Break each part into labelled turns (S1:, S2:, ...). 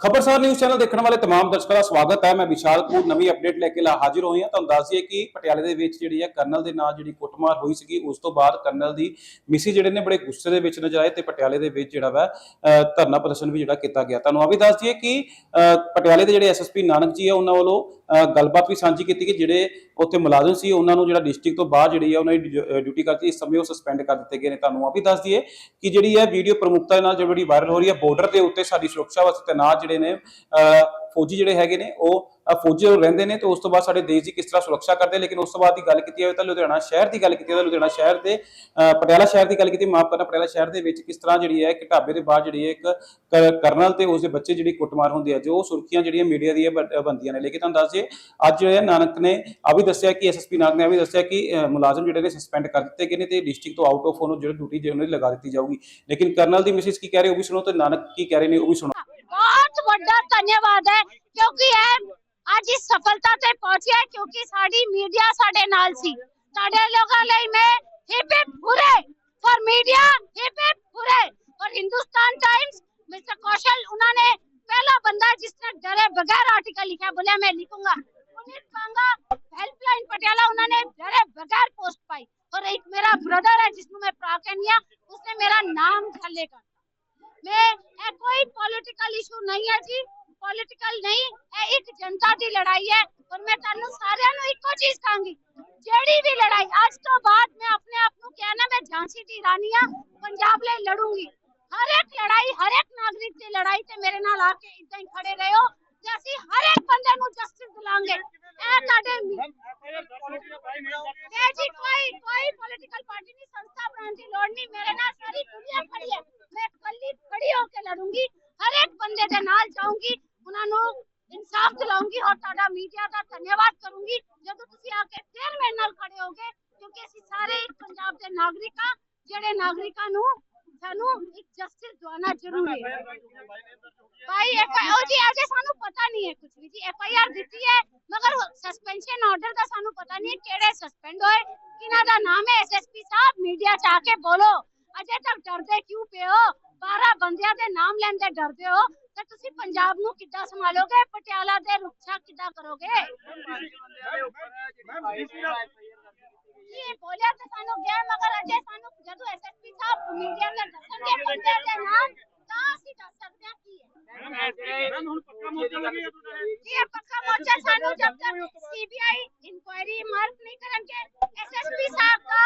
S1: ਖਬਰਸਾਰ news channel ਦੇਖਣ ਵਾਲੇ तमाम ਦਰਸ਼ਕਾਂ ਦਾ ਸਵਾਗਤ ਹੈ ਮੈਂ ਵਿਸ਼ਾਲ ਕਪੂਰ ਨਵੀਂ ਅਪਡੇਟ ਲੈ ਕੇ ਲਾ ਹਾਜ਼ਰ ਹੋਈ ਹਾਂ ਤੁਹਾਨੂੰ ਦੱਸ ਦਈਏ ਕਿ ਪਟਿਆਲੇ ਦੇ ਵਿੱਚ ਜਿਹੜੀ ਹੈ ਕਰਨਲ ਦੇ ਨਾਲ ਜਿਹੜੀ ਕੁੱਟਮਾਰ ਹੋਈ ਸੀਗੀ ਉਸ ਤੋਂ ਬਾਅਦ ਕਰਨਲ ਦੀ ਮਿਸੀ ਜਿਹੜੇ ਨੇ ਬੜੇ ਗੁੱਸੇ ਦੇ ਵਿੱਚ ਨਜ਼ਰ ਆਏ ਤੇ ਪਟਿਆਲੇ ਦੇ ਵਿੱਚ ਜਿਹੜਾ ਵਾ ਅਹ, ਧਰਨਾ ਪ੍ਰਦਰਸ਼ਨ ਵੀ ਜਿਹੜਾ ਕੀਤਾ ਗਿਆ ਤੁਹਾਨੂੰ ਆ ਵੀ ਦੱਸ ਦਈਏ ਕਿ ਅਹ, ਪਟਿਆਲੇ ਦੇ ਜਿਹੜੇ ਐਸਐਸਪੀ ਨਾਨਕ ਜੀ ਆ ਉਹਨਾਂ ਵੱਲੋਂ ਅਹ, ਗੱਲਬਾਤ ਵੀ ਸਾਂਝੀ ਕੀਤੀ ਕਿ ਜਿਹੜੇ ਉੱਥੇ ਮੁਲਾਜ਼ਮ ਸੀ, ਉਹਨਾਂ ਨੂੰ ਜਿਹੜਾ ਡਿਸਟ੍ਰਿਕਟ ਤੋਂ ਬਾਹਰ ਜਿਹੜੀ ਹੈ ਉਹਨਾਂ ਦੀ ਡਿਊਟੀ ਕਰਤੀ, ਇਸ ਸਮੇਂ ਉਹ ਸਸਪੈਂਡ ਕਰ ਦਿੱਤੇ ਗਏ ਨੇ। ਤੁਹਾਨੂੰ ਆ ਵੀ ਦੱਸ ਦਈਏ ਕਿ ਜਿਹੜੀ ਹੈ ਵੀਡੀਓ ਪ੍ਰਮੁਖਤਾ ਦੇ ਨਾਲ ਜਿਹੜੀ ਵਾਇਰਲ ਹੋ ਰਹੀ ਹੈ ਬਾਰਡਰ ਦੇ ਉੱਤੇ ਸਾਡੀ ਸੁਰੱਖਿਆ ਵਾਸਤੇ ਤੈਨਾਤ ਜਿਹੜੇ ਨੇ ਫੌਜੀ ਜਿਹੜੇ ਹੈਗੇ ਨੇ, ਉਹ ਫੌਜੀ ਉਹ ਰਹਿੰਦੇ ਨੇ ਤੇ ਉਸ ਤੋਂ ਬਾਅਦ ਸਾਡੇ ਦੇਸ਼ ਦੀ ਕਿਸ ਤਰ੍ਹਾਂ ਸੁਰੱਖਿਆ ਕਰਦੇ ਲੇਕਿਨ ਉਸ ਤੋਂ ਬਾਅਦ ਦੀ ਗੱਲ ਕੀਤੀ ਜਾਵੇ ਤਾਂ ਲੁਧਿਆਣਾ ਸ਼ਹਿਰ ਦੀ ਗੱਲ ਕੀਤੀ ਜਾਵੇ ਤਾਂ ਲੁਧਿਆਣਾ ਸ਼ਹਿਰ ਦੇ ਪਟਿਆਲਾ ਸ਼ਹਿਰ ਦੀ ਗੱਲ ਕੀਤੀ, ਮਾਫ ਕਰਨਾ, ਪਟਿਆਲਾ ਸ਼ਹਿਰ ਦੇ ਵਿੱਚ ਕਿਸ ਤਰ੍ਹਾਂ ਜਿਹੜੀ ਹੈ ਕਿ ਢਾਬੇ ਦੇ ਬਾਹਰ ਜਿਹੜੀ ਹੈ ਇੱਕ ਕਰਨਲ ਤੇ ਉਸ ਦੇ ਬੱਚੇ ਜਿਹੜੀ ਕੁੱਟਮਾਰ ਹੁੰਦੀ ਹੈ, ਜੋ ਸੁਰਖੀਆਂ ਜਿਹੜੀਆਂ ਮੀਡੀਆ ਦੀਆਂ ਬਣ- ਬਣਦੀਆਂ ਨੇ। ਲੇਕਿਨ ਤੁਹਾਨੂੰ ਦੱਸ ਜੇ ਅੱਜ ਜਿਹੜੇ ਨਾਨਕ ਨੇ ਆ ਵੀ ਦੱਸਿਆ ਕਿ ਐਸਐਸਪੀ ਨਾਨਕ ਨੇ ਆ ਵੀ ਦੱਸਿਆ ਕਿ ਮੁਲਾਜ਼ਮ ਜਿਹੜੇ ਨੇ ਸਸਪੈਂਡ ਕਰ ਦਿੱਤੇ ਗਏ ਨੇ ਤੇ ਡਿਸਟ੍ਰਿਕਟ ਤੋਂ ਆਊਟ ਆਫ ਉਹਨੂੰ ਜਿਹੜੀ ਡਿਊਟੀ ਜੇ ਉਹਨਾਂ ਦੀ ਲਗਾ ਦਿੱਤੀ ਜਾਊਗੀ। ਲੇਕਿਨ ਕਰਨਲ ਦੀ ਮਿਸਿਸ ਕੀ ਕਹਿ ਰਹੇ, ਉਹ ਵੀ ਸੁਣੋ ਤੇ ਨਾਨਕ ਕੀ ਕਹਿ ਰਹੇ ਨੇ, ਉਹ ਵੀ ਸੁਣੋ।
S2: बहुत बड़ा धन्यवाद है, क्योंकि ਇਹ ਅੱਜ ਇਸ ਸਫਲਤਾ ਤੇ ਪਹੁੰਚਿਆ ਕਿਉਂਕਿ ਸਾਡੀ ਮੀਡੀਆ ਸਾਡੇ ਨਾਲ ਸੀ ਸਾਡੇ ਲੋਕਾਂ ਲਈ ਮੈਂ hip hip hurray for media hip hip hurray ਔਰ ਹਿੰਦੁਸਤਾਨ ਟਾਈਮਸ मिस्टर कौशल, उन्होंने पहला बंदा जिसने डरे बगैर आर्टिकल लिखा बोले मैं लिखूँगा। पुनीत पांगा हेल्पलाइन पटियाला, उन्होंने डरे बगैर पोस्ट पाई। और एक मेरा ब्रदर है जिसमें मैं प्राकन्या उसने मेरा नाम लेकर ਮੈਂ ਇਹ ਕੋਈ ਪੋਲਿਟੀਕਲ ਇਸ਼ੂ ਨਹੀਂ ਹੈ ਜੀ ਪੋਲਿਟੀਕਲ ਨਹੀਂ ਇਹ ਇੱਕ ਜਨਤਾ ਦੀ ਲੜਾਈ ਹੈ ਔਰ ਮੈਂ ਤੁਹਾਨੂੰ ਸਾਰਿਆਂ ਨੂੰ ਇੱਕੋ ਚੀਜ਼ ਕਹਾਂਗੀ ਜਿਹੜੀ ਵੀ ਲੜਾਈ ਅੱਜ ਤੋਂ ਬਾਅਦ ਮੈਂ ਆਪਣੇ ਆਪ ਨੂੰ ਕਹਿਣਾ ਮੈਂ ਝਾਂਸੀ ਦੀ ਰਾਣੀ ਹਾਂ ਪੰਜਾਬ ਲਈ ਲੜੂੰਗੀ ਹਰ ਇੱਕ ਲੜਾਈ ਹਰ ਇੱਕ ਨਾਗਰਿਕ ਦੀ ਲੜਾਈ ਤੇ ਮੇਰੇ ਨਾਲ ਆ ਕੇ ਇਦਾਂ ਹੀ ਖੜੇ ਰਹੋ ਤੇ ਅਸੀਂ ਹਰ ਇੱਕ ਬੰਦੇ ਨੂੰ ਜਸਟਿਸ ਦਿਲਾਂਗੇ ਇਹ ਤੁਹਾਡੇ ਇਹ ਜੀ ਕੋਈ ਕੋਈ ਪੋਲਿਟੀਕਲ ਪਾਰਟੀ ਨਹੀਂ ਸੰਸਥਾ ਬਣਾਉਣ ਦੀ ਲੋੜ ਨਹੀਂ ਮੇਰੇ ਨਾਲ ਸਾਰੀ ਦੁਨੀਆ ਖੜੀ ਹੈ। ਮੈਂ ਕੱਲੀ ਖੜੀ ਹੋ ਕੇ ਲੜੂੰਗੀ ਹਰ ਇੱਕ ਬੰਦੇ ਦੇ ਨਾਲ ਜਾਊਂਗੀ ਉਹਨਾਂ ਨੂੰ ਇਨਸਾਫ ਦਿਲਾਉਂਗੀ ਔਰ ਤੁਹਾਡਾ ਮੀਡੀਆ ਦਾ ਧੰਨਵਾਦ ਕਰੂੰਗੀ। ਜਦੋਂ ਤੁਸੀਂ ਆ ਕੇ ਫਿਰ ਮੇਰੇ ਨਾਲ ਖੜੇ ਹੋਗੇ ਕਿਉਂਕਿ ਅਸੀਂ ਸਾਰੇ ਪੰਜਾਬ ਦੇ ਨਾਗਰਿਕ ਜਿਹੜੇ ਨਾਗਰਿਕਾਂ ਨੂੰ ਸਾਨੂੰ ਇੱਕ ਜਸਟਿਸ ਦਵਾਉਣਾ ਜ਼ਰੂਰੀ ਹੈ। ਭਾਈ ਐਫ ਉਹ ਜੀ ਅਜੇ ਸਾਨੂੰ ਪਤਾ ਨਹੀਂ ਹੈ ਕੁਝ ਵੀ ਜੀ। ਐਫ ਆਈ ਆਰ ਦਿੱਤੀ ਹੈ ਮਗਰ ਸਸਪੈਂਸ਼ਨ ਆਰਡਰ ਦਾ ਸਾਨੂੰ ਪਤਾ ਨਹੀਂ ਕਿਹੜੇ ਸਸਪੈਂਡ ਹੋਏ ਕਿਹਨਾਂ ਦਾ ਨਾਮ ਹੈ। ਐਸਐਸਪੀ ਸਾਹਿਬ ਮੀਡੀਆ ਚ ਆ ਕੇ ਬੋਲੋ। ਅਜੇ ਤੱਕ ਡਰਦੇ ਕਿਉਂ ਪਏ ਹੋ? 12 ਬੰਦਿਆਂ ਦੇ ਨਾਮ ਲੈਂਦੇ ਡਰਦੇ ਹੋ? ਤੇ ਤੁਸੀਂ ਪੰਜਾਬ ਨੂੰ ਕਿੱਦਾਂ ਸੰਭਾਲੋਗੇ? ਪਟਿਆਲਾ ਦੇ ਰੁਕਸ਼ਾ ਕਿੱਦਾਂ ਕਰੋਗੇ ਜੀ ਇਹ ਬੋਲਿਆ ਤਾਂ ਸਾਨੂੰ ਗਿਆ ਮਗਰ ਅਜੇ ਸਾਨੂੰ ਜਦੋਂ ਐਸਐਸਪੀ ਸਾਹਿਬ ਮੀਡੀਆ ਤੇ ਦੱਸਣਗੇ ਬੰਦੇ ਦੇ ਨਾਮ ਤਾਂ ਅਸੀਂ ਦੱਸ ਸਕਦੇ ਹਾਂ ਕੀ ਹੈ ਜੀ ਇਹ ਪੱਕਾ ਮੋਰਚਾ ਸਾਨੂੰ ਜਬ ਤੱਕ ਸੀਬੀਆਈ ਇਨਕੁਆਇਰੀ ਮਾਰਕ ਨਹੀਂ ਕਰਨਗੇ ਐਸਐਸਪੀ ਸਾਹਿਬ ਦਾ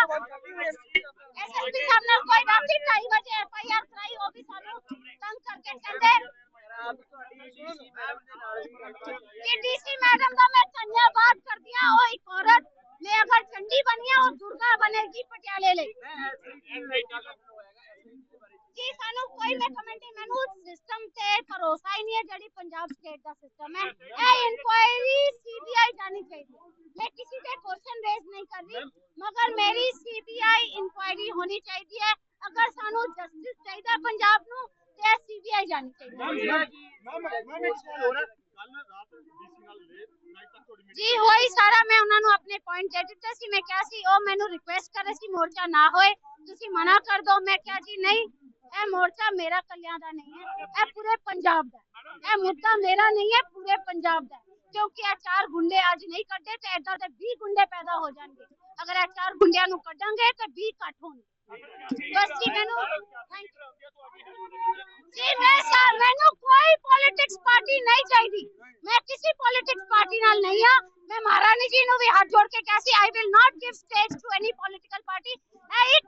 S2: ਐਸਐਸਪੀ ਸਾਹਿਬ ਨੇ ਕੋਈ ਰਾਤੀ 2:30 ਵਜੇ ਐਫਆਈਆਰ ਕਰਾਈ ਉਹ ਵੀ ਸਾਨੂੰ ਤੰਗ ਕਰਕੇ ਕਹਿੰਦੇ ਕਿ ਡੀਸੀ ਮੈਡਮ ਦਾ ਮੈਂ ਧੰਨਵਾਦ ਕਰਦੀ ਹਾਂ ਉਹ ਇੱਕ ਔਰਤ ਮੈਂ ਅਗਰ ਚੰਡੀ ਬਣੀ ਹਾਂ ਉਹ ਦੁਰਗਾ ਬਣੇਗੀ ਪਟਿਆਲੇ ਲਈ ਜੀ ਸਾਨੂੰ ਕੋਈ ਮੈਂ ਕਮੈਂਟੀ ਮੈਨੂੰ ਸਿਸਟਮ ਤੇ ਭਰੋਸਾ ਹੀ ਨਹੀਂ ਹੈ ਜਿਹੜੀ ਪੰਜਾਬ ਸਟੇਟ ਦਾ ਸਿਸਟਮ ਹੈ। ਇਹ ਇਨਕੁਆਇਰੀ ਸੀਬੀਆਈ ਜਾਣੀ ਚਾਹੀਦੀ ਮੈਂ ਕਿਸੇ ਤੇ ਕੁਐਸਚਨ ਰੇਜ਼ ਨਹੀਂ ਕਰ ਰਹੀ ਮਗਰ ਮੇਰੀ ਸੀਬੀਆਈ ਇਨਕੁਆਇਰੀ ਹੋਣੀ ਚਾਹੀਦੀ ਹੈ। ਅਗਰ ਸਾਨੂੰ ਜਸਟਿਸ ਚਾਹੀਦਾ ਪੰਜਾਬ ਨੂੰ ਤੇ ਸੀਬੀਆਈ ਜਾਣੀ ਚਾਹੀਦੀ ਹੈ। ਜੀ ਹੋਈ ਸਾਰਾ ਮੈਂ ਉਹਨਾਂ ਨੂੰ ਆਪਣੇ ਪੁਆਇੰਟ ਦੇ ਦਿੱਤੇ ਸੀ। ਮੈਂ ਕਿਹਾ ਸੀ ਉਹ ਮੈਨੂੰ ਰਿਕੁਐਸਟ ਕਰ ਰਹੇ ਸੀ ਮੋਰਚਾ ਨਾ ਹੋਏ ਤੁਸੀਂ ਮਨਾ ਕਰ ਦਿਓ ਮੈਂ ਕਿਹਾ ਜੀ ਨਹੀਂ ਇਹ ਮੋਰਚਾ ਮੇਰਾ ਕੱਲਿਆਂ ਦਾ ਨਹੀਂ ਹੈ, ਇਹ ਪੂਰੇ ਪੰਜਾਬ ਦਾ ਹੈ। ਇਹ ਮੁੱਦਾ ਮੇਰਾ ਨਹੀਂ ਹੈ, ਪੂਰੇ ਪੰਜਾਬ ਦਾ ਹੈ। ਕਿਉਂਕਿ ਇਹ ਚਾਰ ਗੁੰਡੇ ਅੱਜ ਨਹੀਂ ਕੱਢੇ ਤੇ ਏਦਾਂ ਦੇ 20 ਗੁੰਡੇ ਪੈਦਾ ਹੋ ਜਾਣਗੇ। ਅਗਰ ਇਹ ਚਾਰ ਗੁੰਡਿਆਂ ਨੂੰ ਕੱਢਾਂਗੇ ਤੇ 20 ਘੱਟ ਹੋਣਗੇ। ਬਸ ਜੀ, ਮੈਨੂੰ ਥੈਂਕ ਜੀ, ਮੈਂ ਸਾ, ਮੈਨੂੰ ਕੋਈ ਪੋਲਿਟਿਕਸ ਪਾਰਟੀ ਨਹੀਂ ਚਾਹੀਦੀ। ਮੈਂ ਕਿਸੇ ਪੋਲਿਟਿਕਸ ਪਾਰਟੀ ਨਾਲ ਨਹੀਂ ਆ ਮੈਂ ਮਹਾਰਾਣੀ ਜੀ ਨੂੰ ਵੀ ਹੱਥ ਜੋੜ ਕੇ ਕਿਹਾ ਸੀ I will not give stage to any political party ਇਹ ਇੱਕ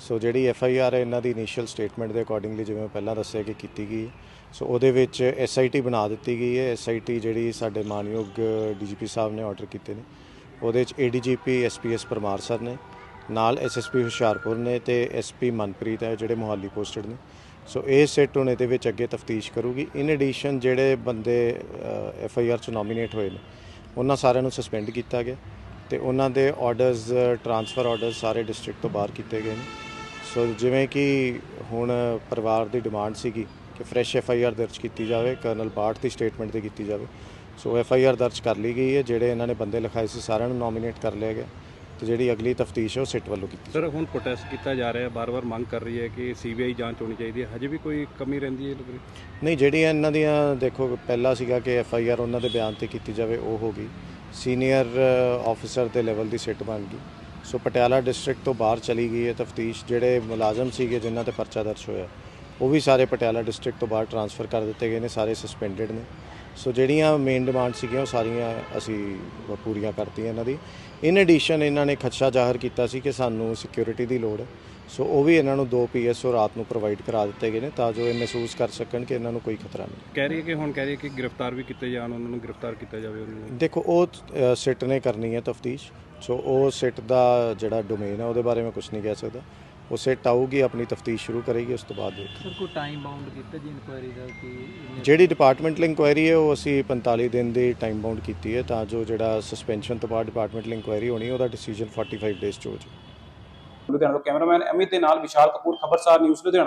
S3: ਸੋ ਜਿਹੜੀ ਐਫ ਆਈ ਆਰ ਹੈ, ਇਹਨਾਂ ਦੀ ਇਨੀਸ਼ੀਅਲ ਸਟੇਟਮੈਂਟ ਦੇ ਅਕੋਰਡਿੰਗਲੀ ਜਿਵੇਂ ਮੈਂ ਪਹਿਲਾਂ ਦੱਸਿਆ ਕਿ ਕੀਤੀ ਗਈ। ਹੈ। ਸੋ ਉਹਦੇ ਵਿੱਚ ਐਸ ਆਈ ਟੀ ਬਣਾ ਦਿੱਤੀ ਗਈ ਹੈ। ਐਸ ਆਈ ਟੀ ਜਿਹੜੀ ਸਾਡੇ ਮਾਨਯੋਗ ਡੀਜੀਪੀ ਸਾਹਿਬ ਨੇ ਆਰਡਰ ਕੀਤੇ ਨੇ। ਉਹਦੇ ਚ ਏਡੀਜੀਪੀ ਐਸਪੀਐਸ ਪਰਮਾਰ ਸਰ ਨੇ। ਨਾਲ ਐਸਐਸਪੀ ਹੁਸ਼ਿਆਰਪੁਰ ਨੇ ਤੇ ਐਸਪੀ ਮਨਪ੍ਰੀਤ ਹੈ, ਜਿਹੜੇ ਮੋਹਾਲੀ ਪੋਸਟਡ ਨੇ। ਸੋ ਇਹ ਸਿੱਟ ਹੁਣ ਇਹਦੇ ਵਿੱਚ ਅੱਗੇ ਤਫਤੀਸ਼ ਕਰੂਗੀ। ਇਨ ਐਡੀਸ਼ਨ ਜਿਹੜੇ ਬੰਦੇ ਐਫ ਆਈ ਆਰ ਚ ਨੋਮੀਨੇਟ ਹੋਏ ਨੇ, ਉਹਨਾਂ ਸਾਰਿਆਂ ਨੂੰ ਸਸਪੈਂਡ ਕੀਤਾ ਗਿਆ। ਤੇ ਉਹਨਾਂ ਦੇ ਆਰਡਰਸ ਟਰਾਂਸਫਰ ਆਰਡਰਸ ਸਾਰੇ ਡਿਸਟ੍ਰਿਕਟ ਤੋਂ ਬਾਹਰ ਕੀਤੇ ਗਏ ਨੇ। ਸੋ ਜਿਵੇਂ ਕਿ ਹੁਣ ਪਰਿਵਾਰ ਦੀ ਡਿਮਾਂਡ ਸੀਗੀ ਕਿ ਫਰੈਸ਼ ਐਫ ਆਈ ਆਰ ਦਰਜ ਕੀਤੀ ਜਾਵੇ ਕਰਨਲ ਬਾਠ ਦੀ ਸਟੇਟਮੈਂਟ ਤੇ ਕੀਤੀ ਜਾਵੇ। ਸੋ ਐਫ ਆਈ ਆਰ ਦਰਜ ਕਰ ਲਈ ਗਈ ਹੈ ਜਿਹੜੇ ਇਹਨਾਂ ਨੇ ਬੰਦੇ ਲਿਖਾਏ ਸੀ ਸਾਰਿਆਂ ਨੂੰ ਨੋਮੀਨੇਟ ਕਰ ਲਿਆ ਗਿਆ ਤੇ ਜਿਹੜੀ ਅਗਲੀ ਤਫਤੀਸ਼ ਹੈ ਉਹ ਸਿੱਟ ਵੱਲੋਂ ਕੀਤੀ
S4: ਸਰ ਹੁਣ ਪ੍ਰੋਟੈਸਟ ਕੀਤਾ ਜਾ ਰਿਹਾ ਹੈ ਬਾਰ-ਬਾਰ ਮੰਗ ਕਰ ਰਹੀ ਹੈ ਕਿ ਸੀਬੀਆਈ ਜਾਂਚ ਹੋਣੀ ਚਾਹੀਦੀ ਹੈ। ਹਜੇ ਵੀ ਕੋਈ ਕਮੀ ਰਹਿੰਦੀ ਹੈ
S3: ਨਹੀਂ ਜਿਹੜੀਆਂ ਇਹਨਾਂ ਦੀਆਂ ਦੇਖੋ ਪਹਿਲਾ ਸੀਗਾ ਕਿ ਐਫ ਆਈ ਆਰ ਉਹਨਾਂ ਦੇ ਬਿਆਨ ਤੇ ਕੀਤੀ ਜਾਵੇ ਉਹ ਹੋ ਗਈ। ਸੀਨੀਅਰ ਆਫੀਸਰ ਦੇ ਲੈਵਲ ਦੀ ਸਿੱਟ ਬਣ ਗਈ। ਸੋ ਪਟਿਆਲਾ ਡਿਸਟ੍ਰਿਕਟ ਤੋਂ ਬਾਹਰ ਚਲੀ ਗਈ ਹੈ ਤਫਤੀਸ਼, ਜਿਹੜੇ ਮੁਲਾਜ਼ਮ ਸੀਗੇ ਜਿਨ੍ਹਾਂ ਤੇ ਪਰਚਾ ਦਰਜ ਹੋਇਆ, ਉਹ ਵੀ ਸਾਰੇ ਪਟਿਆਲਾ ਡਿਸਟ੍ਰਿਕਟ ਤੋਂ ਬਾਹਰ ਟਰਾਂਸਫਰ ਕਰ ਦਿੱਤੇ ਗਏ ਨੇ, ਸਾਰੇ ਸਸਪੈਂਡਡ ਨੇ। ਸੋ ਜਿਹੜੀਆਂ ਮੇਨ ਡਿਮਾਂਡ ਸੀਗੀਆਂ, ਉਹ ਸਾਰੀਆਂ ਅਸੀਂ ਪੂਰੀਆਂ ਕਰਤੀਆਂ ਇਹਨਾਂ ਦੀ। ਇਨ ਐਡੀਸ਼ਨ ਇਹਨਾਂ ਨੇ ਖਦਸ਼ਾ ਜ਼ਾਹਰ ਕੀਤਾ ਸੀ ਕਿ ਸਾਨੂੰ ਸਿਕਿਉਰਿਟੀ ਦੀ ਲੋੜ ਹੈ। ਸੋ ਉਹ ਵੀ ਇਹਨਾਂ ਨੂੰ ਦੋ ਪੀਐਸਓ ਰਾਤ ਨੂੰ ਪ੍ਰੋਵਾਈਡ ਕਰਾ ਦਿੱਤੇ ਗਏ ਨੇ ਤਾਂ ਜੋ ਇਹ ਮਹਿਸੂਸ ਕਰ ਸਕਣ ਕਿ ਇਹਨਾਂ ਨੂੰ ਕੋਈ ਖਤਰਾ ਨਹੀਂ।
S4: ਕਹਿ ਰਹੀ ਹੈ ਕਿ ਹੁਣ ਕਹਿ ਰਹੀ ਹੈ ਕਿ ਗ੍ਰਿਫਤਾਰ ਵੀ ਕੀਤੇ ਜਾਣ ਉਹਨਾਂ ਨੂੰ ਗ੍ਰਿਫਤਾਰ ਕੀਤਾ ਜਾਵੇ ਉਹਨਾਂ ਨੂੰ।
S3: ਦੇਖੋ ਉਹ ਸਿੱਟ ਨੇ ਕਰਨੀ ਹੈ ਤਫਤੀਸ਼ ਸੋ ਉਹ ਸਿੱਟ ਦਾ ਜਿਹੜਾ ਡੋਮੇਨ ਹੈ ਉਹਦੇ ਬਾਰੇ ਮੈਂ ਕੁਝ ਨਹੀਂ ਕਹਿ ਸਕਦਾ। ਉਹ ਸਿੱਟ ਆਊਗੀ ਆਪਣੀ ਤਫਤੀਸ਼ ਸ਼ੁਰੂ ਕਰੇਗੀ ਉਸ ਤੋਂ ਬਾਅਦ।
S5: ਸਰ ਕੋਈ ਟਾਈਮ ਬਾਉਂਡ ਕੀਤਾ ਜੀ ਇਨਕੁਆਇਰੀ ਦਾ ਕਿ
S3: ਜਿਹੜੀ ਡਿਪਾਰਟਮੈਂਟਲ ਇਨਕੁਆਇਰੀ ਹੈ ਉਹ ਅਸੀਂ 45 ਦਿਨ ਦੀ ਟਾਈਮ ਬਾਉਂਡ ਕੀਤੀ ਹੈ ਤਾਂ ਜੋ ਜਿਹੜਾ ਸਸਪੈਂਸ਼ਨ ਤੋਂ ਬਾਅਦ ਡਿਪਾਰਟਮੈਂਟਲ ਇਨਕੁਆਇਰੀ ਹੋਣੀ ਹੈ, ਉਹਦਾ ਡਿਸੀਜਨ 45 ਡੇਜ਼ ਚ ਹੋ ਜਾਵੇ।
S1: ਲੁਧਿਆਣਾ ਤੋਂ ਕੈਮਰਾਮੈਨ ਅਮਿਤ ਦੇ ਨਾਲ ਵਿਸ਼ਾਲ ਕਪੂਰ ਖਬਰਸਾਰ ਨਿਊਜ਼ ਲੁਧਿਆਣਾ।